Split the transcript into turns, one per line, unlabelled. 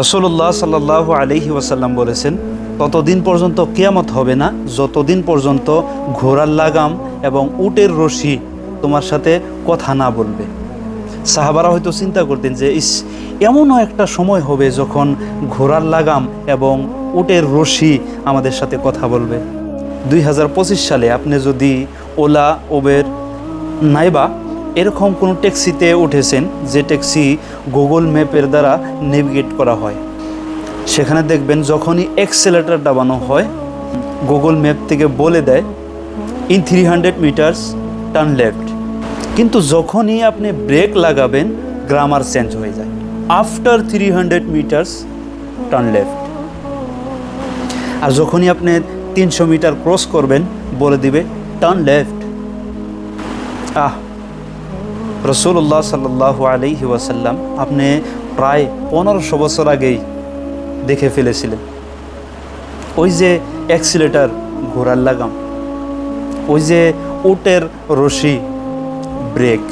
রসুল্লাহ সাল্লাহ আলহি ওয়াসাল্লাম বলেছেন, ততদিন পর্যন্ত কেয়ামত হবে না, যতদিন পর্যন্ত ঘোড়ার লাগাম এবং উটের রশি তোমার সাথে কথা না বলবে। সাহাবারা হয়তো চিন্তা করতেন যে, ইস, এমনও একটা সময় হবে যখন ঘোড়ার লাগাম এবং উটের রশি আমাদের সাথে কথা বলবে। দুই হাজার পঁচিশ সালে আপনি যদি ওলা ওবের নাইবা এরকম কোনো ট্যাক্সিতে উঠেছেন যে ট্যাক্সি গুগল ম্যাপের দ্বারা নেভিগেট করা হয়। সেখানে দেখবেন যখনই এক্সেলেটার দাবানো হয়, গুগল ম্যাপ থেকে বলে দেয় in three hundred metres turn left কিন্তু যখনই আপনি ব্রেক লাগাবেন গ্রামার চেঞ্জ হয়ে যায়। After three hundred metres turn left আর যখনই আপনি তিনশো মিটার ক্রস করবেন, বলে দিবে টার্ন লেফট আহ রসুল্লাহ সাল্লাহ আলহি ওয়াসাল্লাম আপনি প্রায় পনেরোশো বছর আগেই দেখে ফেলেছিলেন। ওই যে অ্যাক্সিলেটার ঘোরার লাগাম, ওই যে উটের রশি ব্রেক